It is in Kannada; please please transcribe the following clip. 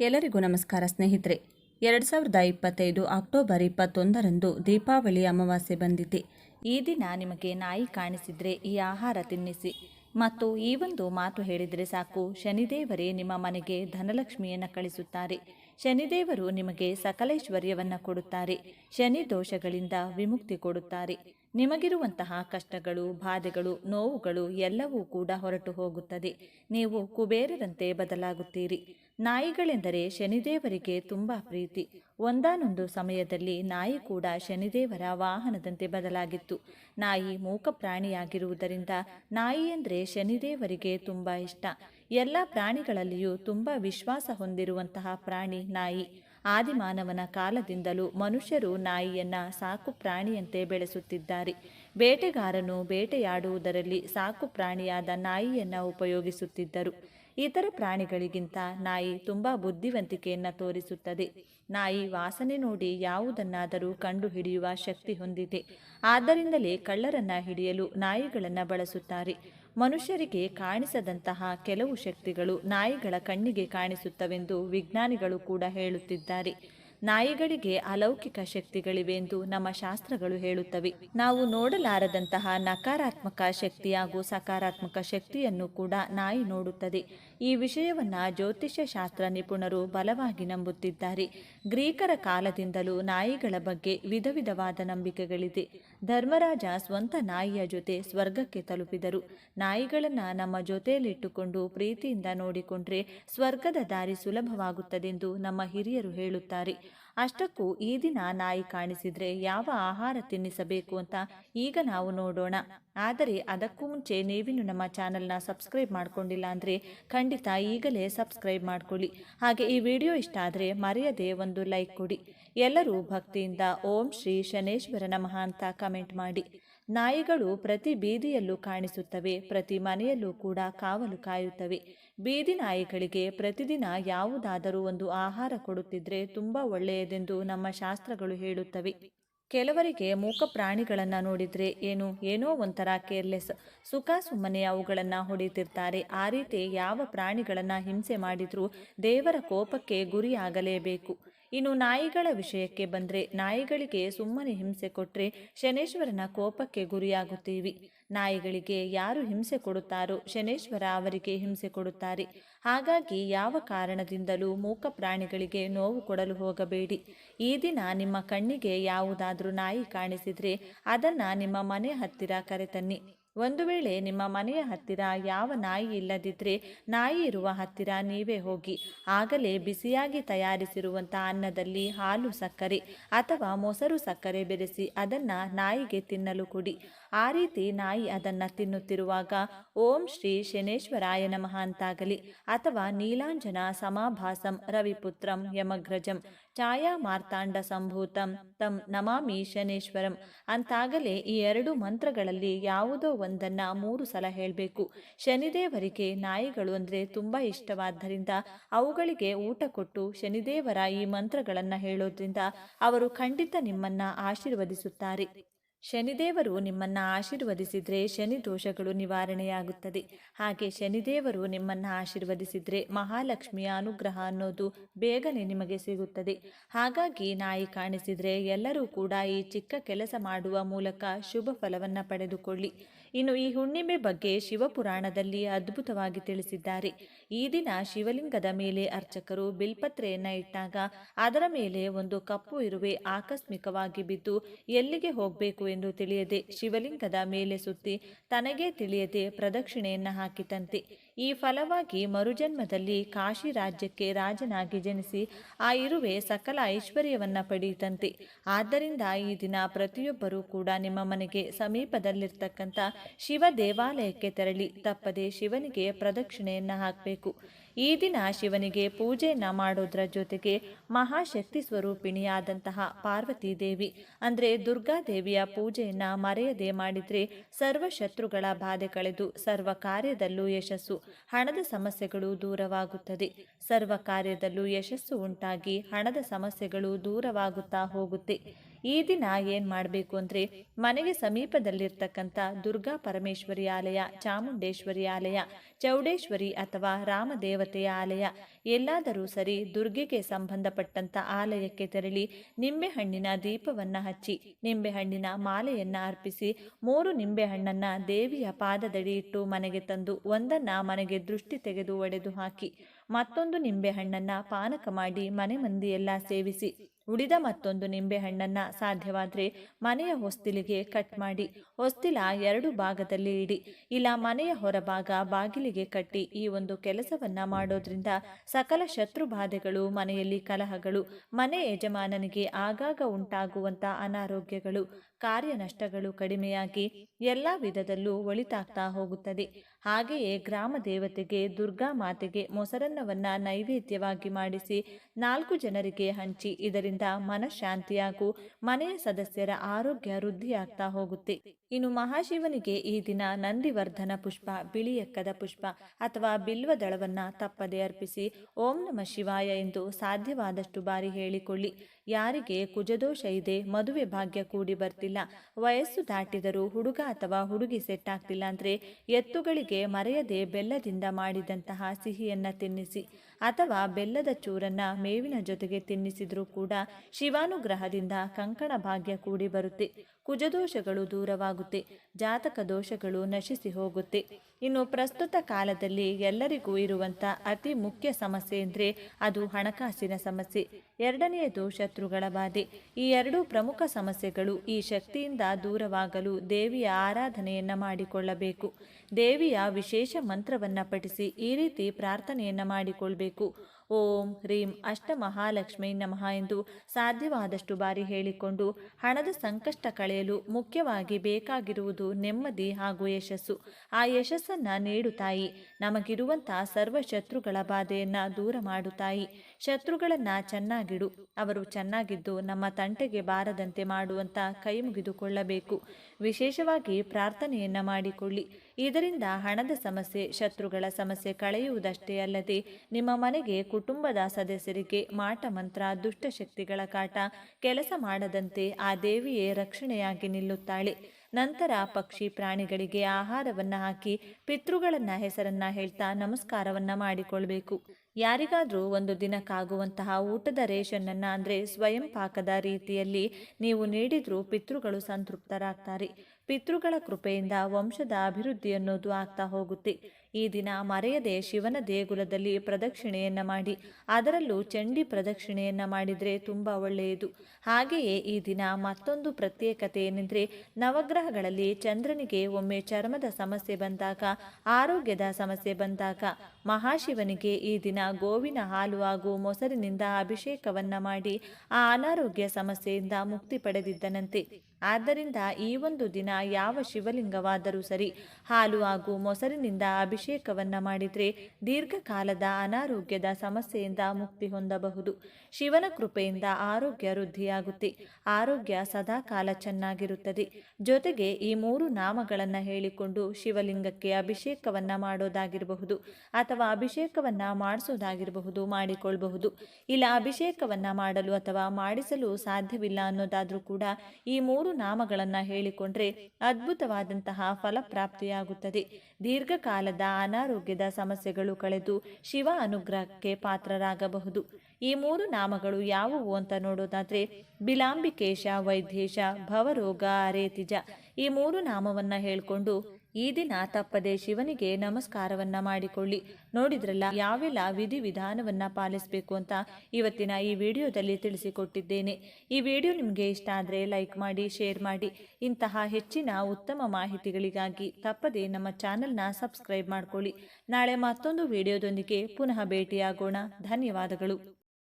ಎಲ್ಲರಿಗೂ ನಮಸ್ಕಾರ ಸ್ನೇಹಿತರೆ. ಎರಡು ಸಾವಿರದ ಇಪ್ಪತ್ತೈದು ಅಕ್ಟೋಬರ್ ಇಪ್ಪತ್ತೊಂದರಂದು ದೀಪಾವಳಿ ಅಮಾವಾಸ್ಯೆ ಬಂದಿದೆ. ಈ ದಿನ ನಿಮಗೆ ನಾಯಿ ಕಾಣಿಸಿದರೆ ಈ ಆಹಾರ ತಿನ್ನಿಸಿ. ಮತ್ತು ಈ ಒಂದು ಮಾತು ಹೇಳಿದರೆ ಸಾಕು, ಶನಿದೇವರೇ ನಿಮ್ಮ ಮನೆಗೆ ಧನಲಕ್ಷ್ಮಿಯನ್ನು ಕಳಿಸುತ್ತಾರೆ. ಶನಿದೇವರು ನಿಮಗೆ ಸಕಲೈಶ್ವರ್ಯವನ್ನು ಕೊಡುತ್ತಾರೆ, ಶನಿ ದೋಷಗಳಿಂದ ವಿಮುಕ್ತಿ ಕೊಡುತ್ತಾರೆ. ನಿಮಗಿರುವಂತಹ ಕಷ್ಟಗಳು, ಬಾಧೆಗಳು, ನೋವುಗಳು ಎಲ್ಲವೂ ಕೂಡ ಹೊರಟು ಹೋಗುತ್ತದೆ. ನೀವು ಕುಬೇರರಂತೆ ಬದಲಾಗುತ್ತೀರಿ. ನಾಯಿಗಳೆಂದರೆ ಶನಿದೇವರಿಗೆ ತುಂಬ ಪ್ರೀತಿ. ಒಂದಾನೊಂದು ಸಮಯದಲ್ಲಿ ನಾಯಿ ಕೂಡ ಶನಿದೇವರ ವಾಹನದಂತೆ ಬದಲಾಗಿತ್ತು. ನಾಯಿ ಮೂಕ ಪ್ರಾಣಿಯಾಗಿರುವುದರಿಂದ ನಾಯಿ ಎಂದರೆ ಶನಿದೇವರಿಗೆ ತುಂಬ ಇಷ್ಟ. ಎಲ್ಲ ಪ್ರಾಣಿಗಳಲ್ಲಿಯೂ ತುಂಬ ವಿಶ್ವಾಸ ಹೊಂದಿರುವಂತಹ ಪ್ರಾಣಿ ನಾಯಿ. ಆದಿಮಾನವನ ಕಾಲದಿಂದಲೂ ಮನುಷ್ಯರು ನಾಯಿಯನ್ನ ಸಾಕು ಪ್ರಾಣಿಯಂತೆ ಬೆಳೆಸುತ್ತಿದ್ದಾರೆ. ಬೇಟೆಗಾರನು ಬೇಟೆಯಾಡುವುದರಲ್ಲಿ ಸಾಕು ಪ್ರಾಣಿಯಾದ ನಾಯಿಯನ್ನ ಉಪಯೋಗಿಸುತ್ತಿದ್ದರು. ಇತರ ಪ್ರಾಣಿಗಳಿಗಿಂತ ನಾಯಿ ತುಂಬ ಬುದ್ಧಿವಂತಿಕೆಯನ್ನು ತೋರಿಸುತ್ತದೆ. ನಾಯಿ ವಾಸನೆ ನೋಡಿ ಯಾವುದನ್ನಾದರೂ ಕಂಡು ಹಿಡಿಯುವ ಶಕ್ತಿ ಹೊಂದಿದೆ. ಆದ್ದರಿಂದಲೇ ಕಳ್ಳರನ್ನ ಹಿಡಿಯಲು ನಾಯಿಗಳನ್ನು ಬಳಸುತ್ತಾರೆ. ಮನುಷ್ಯರಿಗೆ ಕಾಣಿಸದಂತಹ ಕೆಲವು ಶಕ್ತಿಗಳು ನಾಯಿಗಳ ಕಣ್ಣಿಗೆ ಕಾಣಿಸುತ್ತವೆಂದು ವಿಜ್ಞಾನಿಗಳು ಕೂಡ ಹೇಳುತ್ತಿದ್ದಾರೆ. ನಾಯಿಗಳಿಗೆ ಅಲೌಕಿಕ ಶಕ್ತಿಗಳಿವೆ ಎಂದು ನಮ್ಮ ಶಾಸ್ತ್ರಗಳು ಹೇಳುತ್ತವೆ. ನಾವು ನೋಡಲಾರದಂತಹ ನಕಾರಾತ್ಮಕ ಶಕ್ತಿ ಹಾಗೂ ಸಕಾರಾತ್ಮಕ ಶಕ್ತಿಯನ್ನು ಕೂಡ ನಾಯಿ ನೋಡುತ್ತದೆ. ಈ ವಿಷಯವನ್ನ ಜ್ಯೋತಿಷ್ಯ ಶಾಸ್ತ್ರ ನಿಪುಣರು ಬಲವಾಗಿ ನಂಬುತ್ತಿದ್ದಾರೆ. ಗ್ರೀಕರ ಕಾಲದಿಂದಲೂ ನಾಯಿಗಳ ಬಗ್ಗೆ ವಿಧ ವಿಧವಾದ ನಂಬಿಕೆಗಳಿದೆ. ಧರ್ಮರಾಜ ಸ್ವಂತ ನಾಯಿಯ ಜೊತೆ ಸ್ವರ್ಗಕ್ಕೆ ತಲುಪಿದರು. ನಾಯಿಗಳನ್ನ ನಮ್ಮ ಜೊತೆಯಲ್ಲಿಟ್ಟುಕೊಂಡು ಪ್ರೀತಿಯಿಂದ ನೋಡಿಕೊಂಡ್ರೆ ಸ್ವರ್ಗದ ದಾರಿ ಸುಲಭವಾಗುತ್ತದೆಂದು ನಮ್ಮ ಹಿರಿಯರು ಹೇಳುತ್ತಾರೆ. ಅಷ್ಟಕ್ಕೂ ಈ ದಿನ ನಾಯಿ ಕಾಣಿಸಿದ್ರೆ ಯಾವ ಆಹಾರ ತಿನ್ನಿಸಬೇಕು ಅಂತ ಈಗ ನಾವು ನೋಡೋಣ. ಆದರೆ ಅದಕ್ಕೂ ಮುಂಚೆ ನೀವಿನ್ನು ನಮ್ಮ ಚಾನಲ್ನ ಸಬ್ಸ್ಕ್ರೈಬ್ ಮಾಡ್ಕೊಂಡಿಲ್ಲ ಅಂದರೆ ಖಂಡಿತ ಈಗಲೇ ಸಬ್ಸ್ಕ್ರೈಬ್ ಮಾಡ್ಕೊಳ್ಳಿ. ಹಾಗೆ ಈ ವಿಡಿಯೋ ಇಷ್ಟ ಆದರೆ ಮರೆಯದೆ ಒಂದು ಲೈಕ್ ಕೊಡಿ. ಎಲ್ಲರೂ ಭಕ್ತಿಯಿಂದ ಓಂ ಶ್ರೀ ಶನೇಶ್ವರ ನಮಃ ಅಂತ ಕಮೆಂಟ್ ಮಾಡಿ. ನಾಯಿಗಳು ಪ್ರತಿ ಬೀದಿಯಲ್ಲೂ ಕಾಣಿಸುತ್ತವೆ, ಪ್ರತಿ ಮನೆಯಲ್ಲೂ ಕೂಡ ಕಾವಲು ಕಾಯುತ್ತವೆ. ಬೀದಿ ನಾಯಿಗಳಿಗೆ ಪ್ರತಿದಿನ ಯಾವುದಾದರೂ ಒಂದು ಆಹಾರ ಕೊಡುತ್ತಿದ್ರೆ ತುಂಬ ಒಳ್ಳೆಯದೆಂದು ನಮ್ಮ ಶಾಸ್ತ್ರಗಳು ಹೇಳುತ್ತವೆ. ಕೆಲವರಿಗೆ ಮೂಕ ಪ್ರಾಣಿಗಳನ್ನು ನೋಡಿದರೆ ಏನು, ಏನೋ ಒಂಥರ ಕೇರ್ಲೆಸ್, ಸುಖ ಸುಮ್ಮನೆ ಅವುಗಳನ್ನು ಹೊಡಿತಿರ್ತಾರೆ ಆ ರೀತಿ ಯಾವ ಪ್ರಾಣಿಗಳನ್ನು ಹಿಂಸೆ ಮಾಡಿದರೂ ದೇವರ ಕೋಪಕ್ಕೆ ಗುರಿಯಾಗಲೇಬೇಕು. ಇನ್ನು ನಾಯಿಗಳ ವಿಷಯಕ್ಕೆ ಬಂದರೆ ನಾಯಿಗಳಿಗೆ ಸುಮ್ಮನೆ ಹಿಂಸೆ ಕೊಟ್ಟರೆ ಶನೇಶ್ವರನ ಕೋಪಕ್ಕೆ ಗುರಿಯಾಗುತ್ತೀವಿ. ನಾಯಿಗಳಿಗೆ ಯಾರು ಹಿಂಸೆ ಕೊಡುತ್ತಾರೋ ಶನೇಶ್ವರ ಅವರಿಗೆ ಹಿಂಸೆ ಕೊಡುತ್ತಾರೆ. ಹಾಗಾಗಿ ಯಾವ ಕಾರಣದಿಂದಲೂ ಮೂಕ ಪ್ರಾಣಿಗಳಿಗೆ ನೋವು ಕೊಡಲು ಹೋಗಬೇಡಿ. ಈ ದಿನ ನಿಮ್ಮ ಕಣ್ಣಿಗೆ ಯಾವುದಾದ್ರೂ ನಾಯಿ ಕಾಣಿಸಿದ್ರೆ ಅದನ್ನು ನಿಮ್ಮ ಮನೆ ಹತ್ತಿರ ಕರೆತನ್ನಿ. ಒಂದು ವೇಳೆ ನಿಮ್ಮ ಮನೆಯ ಹತ್ತಿರ ಯಾವ ನಾಯಿ ಇಲ್ಲದಿದ್ದರೆ ನಾಯಿ ಇರುವ ಹತ್ತಿರ ನೀವೇ ಹೋಗಿ. ಆಗಲೇ ಬಿಸಿಯಾಗಿ ತಯಾರಿಸಿರುವಂಥ ಅನ್ನದಲ್ಲಿ ಹಾಲು ಸಕ್ಕರೆ ಅಥವಾ ಮೊಸರು ಸಕ್ಕರೆ ಬೆರೆಸಿ ಅದನ್ನು ನಾಯಿಗೆ ತಿನ್ನಲು ಕೊಡಿ. ಆ ರೀತಿ ನಾಯಿ ಅದನ್ನು ತಿನ್ನುತ್ತಿರುವಾಗ ಓಂ ಶ್ರೀ ಶನೇಶ್ವರಾಯ ನಮಃ ಅಂತಾಗಲಿ ಅಥವಾ ನೀಲಾಂಜನ ಸಮಾಭಾಸಂ ರವಿಪುತ್ರಂ ಯಮಗ್ರಜಂ ಛಾಯಾ ಮಾರ್ತಾಂಡ ಸಂಭೂತಂ ತಂ ನಮಾಮಿ ಶನೇಶ್ವರಂ ಅಂತಾಗಲೇ ಈ ಎರಡು ಮಂತ್ರಗಳಲ್ಲಿ ಯಾವುದೋ ಒಂದನ್ನ ಮೂರು ಸಲ ಹೇಳಬೇಕು. ಶನಿದೇವರಿಗೆ ನಾಯಿಗಳು ಅಂದರೆ ತುಂಬ ಇಷ್ಟವಾದ್ದರಿಂದ ಅವುಗಳಿಗೆ ಊಟ ಕೊಟ್ಟು ಶನಿದೇವರ ಈ ಮಂತ್ರಗಳನ್ನು ಹೇಳೋದ್ರಿಂದ ಅವರು ಖಂಡಿತ ನಿಮ್ಮನ್ನ ಆಶೀರ್ವದಿಸುತ್ತಾರೆ. ಶನಿದೇವರು ನಿಮ್ಮನ್ನು ಆಶೀರ್ವದಿಸಿದರೆ ಶನಿ ದೋಷಗಳು ನಿವಾರಣೆಯಾಗುತ್ತದೆ. ಹಾಗೆ ಶನಿದೇವರು ನಿಮ್ಮನ್ನು ಆಶೀರ್ವದಿಸಿದರೆ ಮಹಾಲಕ್ಷ್ಮಿಯ ಅನುಗ್ರಹ ಅನ್ನೋದು ಬೇಗನೆ ನಿಮಗೆ ಸಿಗುತ್ತದೆ. ಹಾಗಾಗಿ ನಾಯಿ ಕಾಣಿಸಿದರೆ ಎಲ್ಲರೂ ಕೂಡ ಈ ಚಿಕ್ಕ ಕೆಲಸ ಮಾಡುವ ಮೂಲಕ ಶುಭ ಫಲವನ್ನು ಪಡೆದುಕೊಳ್ಳಿ. ಇನ್ನು ಈ ಹುಣ್ಣಿಮೆ ಬಗ್ಗೆ ಶಿವಪುರಾಣದಲ್ಲಿ ಅದ್ಭುತವಾಗಿ ತಿಳಿಸಿದ್ದಾರೆ. ಈ ದಿನ ಶಿವಲಿಂಗದ ಮೇಲೆ ಅರ್ಚಕರು ಬಿಲ್ಪತ್ರೆಯನ್ನು ಇಟ್ಟಾಗ ಅದರ ಮೇಲೆ ಒಂದು ಕಪ್ಪು ಇರುವೆ ಆಕಸ್ಮಿಕವಾಗಿ ಬಿದ್ದು ಎಲ್ಲಿಗೆ ಹೋಗಬೇಕು ಎಂದು ತಿಳಿಯದೆ ಶಿವಲಿಂಗದ ಮೇಲೆ ಸುತ್ತಿ ತನಗೇ ತಿಳಿಯದೆ ಪ್ರದಕ್ಷಿಣೆಯನ್ನು ಹಾಕಿತಂತೆ. ಈ ಫಲವಾಗಿ ಮರುಜನ್ಮದಲ್ಲಿ ಕಾಶಿ ರಾಜ್ಯಕ್ಕೆ ರಾಜನಾಗಿ ಜನಿಸಿ ಆ ಇರುವೆ ಸಕಲ ಐಶ್ವರ್ಯವನ್ನ ಪಡೆಯಿತಂತೆ ಆದ್ದರಿಂದ ಈ ದಿನ ಪ್ರತಿಯೊಬ್ಬರೂ ಕೂಡ ನಿಮ್ಮ ಮನೆಗೆ ಸಮೀಪದಲ್ಲಿರ್ತಕ್ಕಂಥ ಶಿವ ದೇವಾಲಯಕ್ಕೆ ತೆರಳಿ ತಪ್ಪದೆ ಶಿವನಿಗೆ ಪ್ರದಕ್ಷಿಣೆಯನ್ನು ಹಾಕಬೇಕು. ಈ ದಿನ ಶಿವನಿಗೆ ಪೂಜೆಯನ್ನ ಮಾಡೋದ್ರ ಜೊತೆಗೆ ಮಹಾಶಕ್ತಿ ಸ್ವರೂಪಿಣಿಯಾದಂತಹ ಪಾರ್ವತಿ ದೇವಿ. ಅಂದರೆ ದುರ್ಗಾದೇವಿಯ ಪೂಜೆಯನ್ನ ಮರೆಯದೆ ಮಾಡಿದರೆ ಸರ್ವ ಶತ್ರುಗಳ ಬಾಧೆ ಕಳೆದು ಸರ್ವ ಕಾರ್ಯದಲ್ಲೂ ಯಶಸ್ಸು, ಹಣದ ಸಮಸ್ಯೆಗಳು ದೂರವಾಗುತ್ತದೆ. ಸರ್ವ ಕಾರ್ಯದಲ್ಲೂ ಯಶಸ್ಸು ಉಂಟಾಗಿ ಹಣದ ಸಮಸ್ಯೆಗಳು ದೂರವಾಗುತ್ತಾ ಹೋಗುತ್ತೆ. ಈ ದಿನ ಏನು ಮಾಡಬೇಕು ಅಂದರೆ ಮನೆಗೆ ಸಮೀಪದಲ್ಲಿರ್ತಕ್ಕಂಥ ದುರ್ಗಾ ಪರಮೇಶ್ವರಿ ಆಲಯ, ಚಾಮುಂಡೇಶ್ವರಿ ಆಲಯ, ಚೌಡೇಶ್ವರಿ ಅಥವಾ ರಾಮದೇವತೆಯ ಆಲಯ ಎಲ್ಲಾದರೂ ಸರಿ ದುರ್ಗೆಗೆ ಸಂಬಂಧಪಟ್ಟಂತ ಆಲಯಕ್ಕೆ ತೆರಳಿ ನಿಂಬೆಹಣ್ಣಿನ ದೀಪವನ್ನು ಹಚ್ಚಿ, ನಿಂಬೆಹಣ್ಣಿನ ಮಾಲೆಯನ್ನು ಅರ್ಪಿಸಿ, ಮೂರು ನಿಂಬೆಹಣ್ಣನ್ನು ದೇವಿಯ ಪಾದದಡಿ ಇಟ್ಟು ಮನೆಗೆ ತಂದು ಒಂದನ್ನು ಮನೆಗೆ ದೃಷ್ಟಿ ತೆಗೆದು ಒಡೆದು ಹಾಕಿ ಮತ್ತೊಂದು ನಿಂಬೆಹಣ್ಣನ್ನ ಪಾನಕ ಮಾಡಿ ಮನೆ ಮಂದಿಯೆಲ್ಲ ಸೇವಿಸಿ. ಉಳಿದ ಮತ್ತೊಂದು ನಿಂಬೆಹಣ್ಣನ್ನ ಸಾಧ್ಯವಾದರೆ ಮನೆಯ ಹೊಸ್ತಿಲಿಗೆ ಕಟ್ ಮಾಡಿ, ಹೊಸ್ತಿಲ ಎರಡು ಭಾಗದಲ್ಲಿ ಇಡಿ. ಇಲ್ಲ ಮನೆಯ ಹೊರಭಾಗ ಬಾಗಿಲಿಗೆ ಕಟ್ಟಿ ಈ ಒಂದು ಕೆಲಸವನ್ನ ಮಾಡೋದ್ರಿಂದ ಸಕಲ ಶತ್ರು ಬಾಧೆಗಳು, ಮನೆಯಲ್ಲಿ ಕಲಹಗಳು, ಮನೆ ಯಜಮಾನನಿಗೆ ಆಗಾಗ ಉಂಟಾಗುವಂಥ ಅನಾರೋಗ್ಯಗಳು, ಕಾರ್ಯ ನಷ್ಟಗಳು ಕಡಿಮೆಯಾಗಿ ಎಲ್ಲ ವಿಧದಲ್ಲೂ ಒಳಿತಾಗ್ತಾ ಹೋಗುತ್ತದೆ. ಹಾಗೆಯೇ ಗ್ರಾಮ ದೇವತೆಗೆ, ದುರ್ಗಾ ಮಾತೆಗೆ ಮೊಸರನ್ನವನ್ನ ನೈವೇದ್ಯವಾಗಿ ಮಾಡಿಸಿ ನಾಲ್ಕು ಜನರಿಗೆ ಹಂಚಿ ಇದರಿಂದ ಮನಃಶಾಂತಿಯಾಗೂ ಮನೆಯ ಸದಸ್ಯರ ಆರೋಗ್ಯ ವೃದ್ಧಿಯಾಗ್ತಾ ಹೋಗುತ್ತೆ. ಇನ್ನು ಮಹಾಶಿವನಿಗೆ ಈ ದಿನ ನಂದಿವರ್ಧನ ಪುಷ್ಪ, ಬಿಳಿ ಎಕ್ಕದ ಪುಷ್ಪ ಅಥವಾ ಬಿಲ್ವ ದಳವನ್ನ ತಪ್ಪದೆ ಅರ್ಪಿಸಿ ಓಂ ನಮ ಶಿವಾಯ ಎಂದು ಸಾಧ್ಯವಾದಷ್ಟು ಬಾರಿ ಹೇಳಿಕೊಳ್ಳಿ. ಯಾರಿಗೆ ಕುಜದೋಷ ಇದೆ, ಮದುವೆ ಭಾಗ್ಯ ಕೂಡಿ ಬರ್ತಿಲ್ಲ, ವಯಸ್ಸು ದಾಟಿದರೂ ಹುಡುಗ ಅಥವಾ ಹುಡುಗಿ ಸೆಟ್ ಆಗ್ತಿಲ್ಲ ಅಂದ್ರೆ ಎತ್ತುಗಳಿಗೆ ಮರೆಯದೆ ಬೆಲ್ಲದಿಂದ ಮಾಡಿದಂತಹ ಸಿಹಿಯನ್ನ ತಿನ್ನಿಸಿ. decir, ಅಥವಾ ಬೆಲ್ಲದ ಚೂರನ್ನ ಮೇವಿನ ಜೊತೆಗೆ ತಿನ್ನಿಸಿದರೂ ಕೂಡ ಶಿವಾನುಗ್ರಹದಿಂದ ಕಂಕಣ ಭಾಗ್ಯ ಕೂಡಿ ಬರುತ್ತೆ. ಕುಜದೋಷಗಳು ದೂರವಾಗುತ್ತೆ. ಜಾತಕ ದೋಷಗಳು ನಶಿಸಿ ಹೋಗುತ್ತೆ. ಇನ್ನು ಪ್ರಸ್ತುತ ಕಾಲದಲ್ಲಿ ಎಲ್ಲರಿಗೂ ಇರುವಂತ ಅತಿ ಮುಖ್ಯ ಸಮಸ್ಯೆ ಅಂದರೆ ಅದು ಹಣಕಾಸಿನ ಸಮಸ್ಯೆ. ಎರಡನೆಯ ಶತ್ರುಗಳ ಬಾಧೆ. ಈ ಎರಡೂ ಪ್ರಮುಖ ಸಮಸ್ಯೆಗಳು ಈ ಶಕ್ತಿಯಿಂದ ದೂರವಾಗಲು ದೇವಿಯ ಆರಾಧನೆಯನ್ನ ಮಾಡಿಕೊಳ್ಳಬೇಕು. ದೇವಿಯ ವಿಶೇಷ ಮಂತ್ರವನ್ನ ಪಠಿಸಿ ಈ ರೀತಿ ಪ್ರಾರ್ಥನೆಯನ್ನ ಮಾಡಿಕೊಳ್ಬೇಕು. 故。ಓಂ ಹ್ರೀಂ ಅಷ್ಟ ಮಹಾಲಕ್ಷ್ಮಿ ನಮಃ ಎಂದು ಸಾಧ್ಯವಾದಷ್ಟು ಬಾರಿ ಹೇಳಿಕೊಂಡು ಹಣದ ಸಂಕಷ್ಟ ಕಳೆಯಲು ಮುಖ್ಯವಾಗಿ ಬೇಕಾಗಿರುವುದು ನೆಮ್ಮದಿ ಹಾಗೂ ಯಶಸ್ಸು. ಆ ಯಶಸ್ಸನ್ನ ನೀಡುತ್ತಾಯಿ ತಾಯಿ. ನಮಗಿರುವಂತಹ ಸರ್ವ ಶತ್ರುಗಳ ಬಾಧೆಯನ್ನ ದೂರ ಮಾಡು ತಾಯಿ. ಶತ್ರುಗಳನ್ನ ಚೆನ್ನಾಗಿಡು. ಅವರು ಚೆನ್ನಾಗಿದ್ದು ನಮ್ಮ ತಂಟೆಗೆ ಬಾರದಂತೆ ಮಾಡುವಂತ ಕೈ ಮುಗಿದುಕೊಳ್ಳಬೇಕು ವಿಶೇಷವಾಗಿ ಪ್ರಾರ್ಥನೆಯನ್ನ ಮಾಡಿಕೊಳ್ಳಿ. ಇದರಿಂದ ಹಣದ ಸಮಸ್ಯೆ, ಶತ್ರುಗಳ ಸಮಸ್ಯೆ ಕಳೆಯುವುದಷ್ಟೇ ಅಲ್ಲದೆ ನಿಮ್ಮ ಮನೆಗೆ ಕುಟುಂಬದ ಸದಸ್ಯರಿಗೆ ಮಾಟ ಮಂತ್ರ ದುಷ್ಟಶಕ್ತಿಗಳ ಕಾಟ, ಕೆಲಸ ಮಾಡದಂತೆ ಆ ದೇವಿಯೇ ರಕ್ಷಣೆಯಾಗಿ ನಿಲ್ಲುತ್ತಾಳೆ. ನಂತರ ಪಕ್ಷಿ ಪ್ರಾಣಿಗಳಿಗೆ ಆಹಾರವನ್ನ ಹಾಕಿ ಪಿತೃಗಳನ್ನ ಹೆಸರನ್ನ ಹೇಳ್ತಾ ನಮಸ್ಕಾರವನ್ನ ಮಾಡಿಕೊಳ್ಬೇಕು. ಯಾರಿಗಾದರೂ ಒಂದು ದಿನಕ್ಕಾಗುವಂತಹ ಊಟದ ರೇಷನ್ನನ್ನ ಅಂದ್ರೆ ಸ್ವಯಂ ಪಾಕದ ರೀತಿಯಲ್ಲಿ ನೀವು ನೀಡಿದ್ರೂ ಪಿತೃಗಳು ಸಂತೃಪ್ತರಾಗ್ತಾರೆ. ಪಿತೃಗಳ ಕೃಪೆಯಿಂದ ವಂಶದ ಅಭಿವೃದ್ಧಿ ಅನ್ನೋದು ಆಗ್ತಾ ಹೋಗುತ್ತೆ. ಈ ದಿನ ಮರೆಯದೆ ಶಿವನ ದೇಗುಲದಲ್ಲಿ ಪ್ರದಕ್ಷಿಣೆಯನ್ನ ಮಾಡಿ, ಅದರಲ್ಲೂ ಚಂಡಿ ಪ್ರದಕ್ಷಿಣೆಯನ್ನ ಮಾಡಿದರೆ ತುಂಬ ಒಳ್ಳೆಯದು. ಹಾಗೆಯೇ ಈ ದಿನ ಮತ್ತೊಂದು ಪ್ರತ್ಯೇಕತೆ ಏನೆಂದರೆ, ನವಗ್ರಹಗಳಲ್ಲಿ ಚಂದ್ರನಿಗೆ ಒಮ್ಮೆ ಚರ್ಮದ ಸಮಸ್ಯೆ ಬಂದಾಗ, ಆರೋಗ್ಯದ ಸಮಸ್ಯೆ ಬಂದಾಗ ಮಹಾಶಿವನಿಗೆ ಈ ದಿನ ಗೋವಿನ ಹಾಲು ಹಾಗೂ ಮೊಸರಿನಿಂದ ಅಭಿಷೇಕವನ್ನ ಮಾಡಿ, ಆ ಅನಾರೋಗ್ಯ ಸಮಸ್ಯೆಯಿಂದ ಮುಕ್ತಿ ಪಡೆದಿದ್ದನಂತೆ. ಆದ್ದರಿಂದ ಈ ಒಂದು ದಿನ ಯಾವ ಶಿವಲಿಂಗವಾದರೂ ಸರಿ, ಹಾಲು ಹಾಗೂ ಮೊಸರಿನಿಂದ ಅಭಿಷೇಕವನ್ನ ಮಾಡಿದರೆ ದೀರ್ಘಕಾಲದ ಅನಾರೋಗ್ಯದ ಸಮಸ್ಯೆಯಿಂದ ಮುಕ್ತಿ ಹೊಂದಬಹುದು. ಶಿವನ ಕೃಪೆಯಿಂದ ಆರೋಗ್ಯ ವೃದ್ಧಿಯಾಗುತ್ತೆ. ಆರೋಗ್ಯ ಸದಾಕಾಲ ಚೆನ್ನಾಗಿರುತ್ತದೆ. ಜೊತೆಗೆ ಈ ಮೂರು ನಾಮಗಳನ್ನು ಹೇಳಿಕೊಂಡು ಶಿವಲಿಂಗಕ್ಕೆ ಅಭಿಷೇಕವನ್ನ ಮಾಡೋದಾಗಿರಬಹುದು ಅಥವಾ ಅಭಿಷೇಕವನ್ನ ಮಾಡಿಸೋದಾಗಿರಬಹುದು ಮಾಡಿಕೊಳ್ಳಬಹುದು ಇಲ್ಲ ಅಭಿಷೇಕವನ್ನ ಮಾಡಲು ಅಥವಾ ಮಾಡಿಸಲು ಸಾಧ್ಯವಿಲ್ಲ ಅನ್ನೋದಾದರೂ ಕೂಡ ಈ ಮೂರು ನಾಮಗಳನ್ನು ಹೇಳಿಕೊಂಡ್ರೆ ಅದ್ಭುತವಾದಂತಹ ಫಲಪ್ರಾಪ್ತಿಯಾಗುತ್ತದೆ ದೀರ್ಘಕಾಲದ ಅನಾರೋಗ್ಯದ ಸಮಸ್ಯೆಗಳು ಕಳೆದು ಶಿವ ಅನುಗ್ರಹಕ್ಕೆ ಪಾತ್ರರಾಗಬಹುದು. ಈ ಮೂರು ನಾಮಗಳು ಯಾವುವು ಅಂತ ನೋಡೋದಾದ್ರೆ ಬಿಲಾಂಬಿಕೇಶ, ವೈದ್ಯೇಶ, ಭವರೋಗ, ಅರೇತಿಜ. ಈ ಮೂರು ನಾಮವನ್ನ ಹೇಳ್ಕೊಂಡು ಈ ದಿನ ತಪ್ಪದೆ ಶಿವನಿಗೆ ನಮಸ್ಕಾರವನ್ನ ಮಾಡಿಕೊಳ್ಳಿ. ನೋಡಿದ್ರಲ್ಲ, ಯಾವೆಲ್ಲ ವಿಧಿ ವಿಧಾನವನ್ನ ಪಾಲಿಸಬೇಕು ಅಂತ ಇವತ್ತಿನ ಈ ವಿಡಿಯೋದಲ್ಲಿ ತಿಳಿಸಿಕೊಟ್ಟಿದ್ದೇನೆ. ಈ ವಿಡಿಯೋ ನಿಮಗೆ ಇಷ್ಟ ಆದರೆ ಲೈಕ್ ಮಾಡಿ, ಶೇರ್ ಮಾಡಿ. ಇಂತಹ ಹೆಚ್ಚಿನ ಉತ್ತಮ ಮಾಹಿತಿಗಳಿಗಾಗಿ ತಪ್ಪದೆ ನಮ್ಮ ಚಾನೆಲ್ನ ಸಬ್ಸ್ಕ್ರೈಬ್ ಮಾಡಿಕೊಳ್ಳಿ. ನಾಳೆ ಮತ್ತೊಂದು ವಿಡಿಯೋದೊಂದಿಗೆ ಪುನಃ ಭೇಟಿಯಾಗೋಣ. ಧನ್ಯವಾದಗಳು.